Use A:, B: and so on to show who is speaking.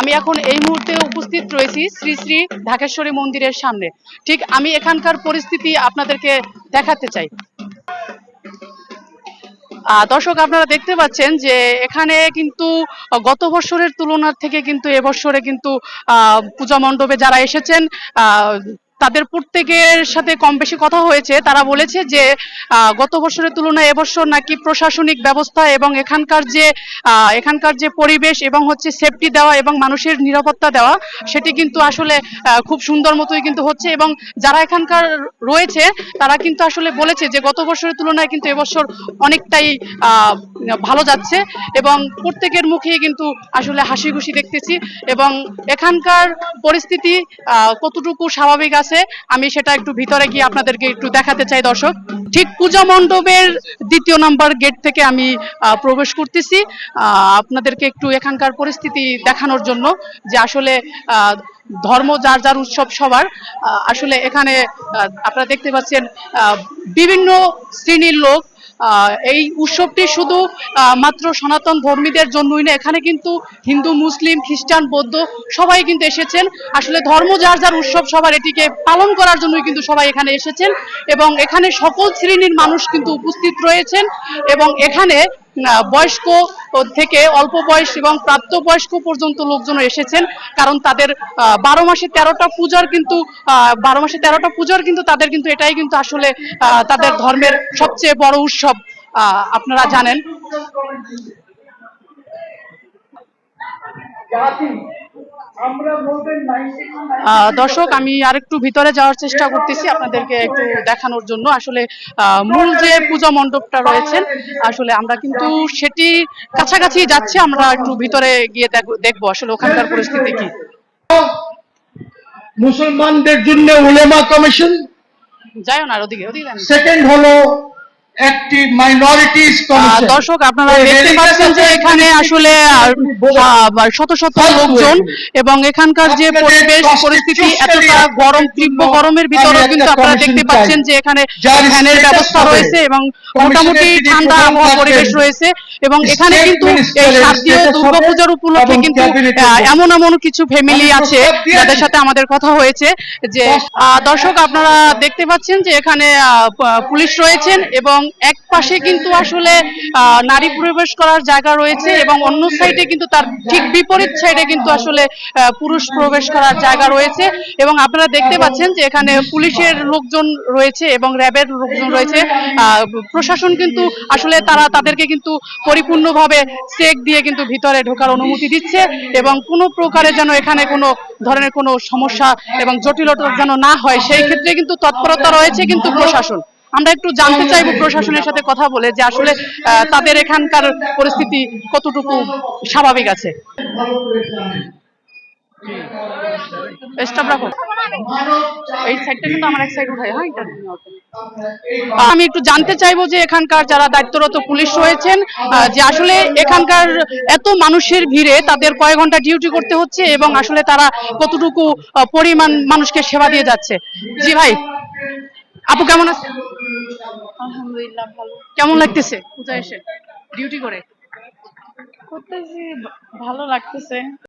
A: আমি এখন এই মুহূর্তে উপস্থিত রয়েছি শ্রী শ্রী ঢাকেশ্বরী মন্দিরের সামনে। ঠিক আমি এখানকার পরিস্থিতি আপনাদেরকে দেখাতে চাই। দর্শক, আপনারা দেখতে পাচ্ছেন যে এখানে কিন্তু গত বছরের তুলনার থেকে কিন্তু এবছরে কিন্তু পূজা মণ্ডপে যারা এসেছেন তাদের প্রত্যেকের সাথে কম বেশি কথা হয়েছে। তারা বলেছে যে গত বছরের তুলনায় এবছর নাকি প্রশাসনিক ব্যবস্থা এবং এখানকার যে এখানকার যে পরিবেশ এবং হচ্ছে সেফটি দেওয়া এবং মানুষের নিরাপত্তা দেওয়া, সেটি কিন্তু আসলে খুব সুন্দর মতোই কিন্তু হচ্ছে এবং যারা এখানকার রয়েছে, তারা কিন্তু আসলে বলেছে যে, গত বছরের তুলনায় কিন্তু এবছর অনেকটাই ভালো যাচ্ছে এবং প্রত্যেকের মুখেই কিন্তু আসলে হাসি খুশি দেখতেছি এবং এখানকার পরিস্থিতি কতটুকু স্বাভাবিক আছে আমি সেটা একটু ভিতরে গিয়ে আপনাদেরকে একটু দেখাতে চাই, দর্শক। ঠিক পূজা মণ্ডপের দ্বিতীয় নাম্বার গেট থেকে আমি প্রবেশ করতেছি। আপনাদেরকে একটু এখানকার পরিস্থিতি দেখানোর জন্য যে আসলে ধর্ম যার যার উৎসব সবার আসলে এখানে আপনারা দেখতে পাচ্ছেন বিভিন্ন শ্রেণির লোক এই উৎসবটি শুধু মাত্র সনাতন ধর্মীদের জন্যই না, এখানে কিন্তু হিন্দু, মুসলিম, খ্রিস্টান, বৌদ্ধ সবাই কিন্তু এসেছেন। আসলে ধর্ম যার যার উৎসব, সবার এটিকে পালন করার জন্যই কিন্তু সবাই এখানে এসেছেন। এবং এখানে সকল শ্রেণির মানুষ কিন্তু উপস্থিত রয়েছেন। এবং এখানে বয়স্ক থেকে অল্প বয়স এবং প্রাপ্তবয়স্ক পর্যন্ত লোকজন এসেছেন, কারণ তাদের বারো মাসে তেরোটা পূজার কিন্তু বারো মাসে তেরোটা পূজার কিন্তু তাদের কিন্তু এটাই কিন্তু আসলে তাদের ধর্মের সবচেয়ে বড় উৎসব আপনারা জানেন। দর্শক আমি আরেকটু ভিতরে যাওয়ার চেষ্টা করতেছি আপনাদেরকে একটু দেখানোর জন্য। আসলে আহ, মূল যে পূজা মণ্ডপটা রয়েছেন আসলে আমরা কিন্তু সেটি কাছাকাছি যাচ্ছি আমরা একটু ভিতরে গিয়ে দেখ- দেখব আসলে ওখানকার পরিস্থিতি কি।
B: মুসলমানদের জন্য উলেমা কমিশন
A: যাই না ওদিকে ওদিকে।
B: সেকেন্ড হলো একটি মাইনরিটিস
A: দর্শক আপনারা দেখতে পাচ্ছেন যে এখানে আসলে শত শত লোকজন এবং এখানকার যে পরিবেশ পরিস্থিতি এতটা গরম তীব্র গরমের ভিতরেও কিন্তু আপনারা দেখতে পাচ্ছেন যে এখানে ফ্যানের ব্যবস্থা রয়েছে এবং মোটামুটি ঠান্ডা আবহাওয়া পরিবেশ রয়েছে এবং এখানে কিন্তু এই দুর্গাপূজার উপলক্ষে কিন্তু এমন এমন কিছু ফ্যামিলি আছে যাদের সাথে আমাদের কথা হয়েছে যে দর্শক আপনারা দেখতে পাচ্ছেন যে এখানে আহ, পুলিশ রয়েছেন এবং এক পাশে কিন্তু আসলে নারী প্রবেশ করার জায়গা রয়েছে এবং অন্য সাইডে কিন্তু তার ঠিক বিপরীত সাইডে কিন্তু আসলে পুরুষ প্রবেশ করার জায়গা রয়েছে এবং আপনারা দেখতে পাচ্ছেন যে এখানে পুলিশের লোকজন রয়েছে এবং র্যাবের লোকজন রয়েছে। প্রশাসন কিন্তু আসলে তারা তাদেরকে কিন্তু পরিপূর্ণভাবে চেক দিয়ে কিন্তু ভিতরে ঢোকার অনুমতি দিচ্ছে এবং কোনো প্রকারে যেন এখানে কোনো ধরনের কোনো সমস্যা এবং জটিলতা যেন না হয়, সেই ক্ষেত্রে কিন্তু তৎপরতা রয়েছে কিন্তু প্রশাসন। আমরা একটু জানতে চাইব প্রশাসনের সাথে কথা বলে যে আসলে তাদের এখানকার পরিস্থিতি কতটুকু স্বাভাবিক আছে। হ্যাঁ আমি একটু জানতে চাইব যে এখানকার যারা দায়িত্বরত পুলিশ রয়েছেন যে আসলে এখানকার এত মানুষের ভিড়ে তাদের কয়েক ঘণ্টা ডিউটি করতে হচ্ছে এবং আসলে তারা কতটুকু পরিমাণ মানুষকে সেবা দিয়ে যাচ্ছে। জি ভাই। আপু কেমন আছে?
C: আলহামদুলিল্লাহ ভালো।
A: কেমন লাগতেছে? পূজা এসে? ডিউটি করে?
C: করতেছি ভালো লাগতেছে।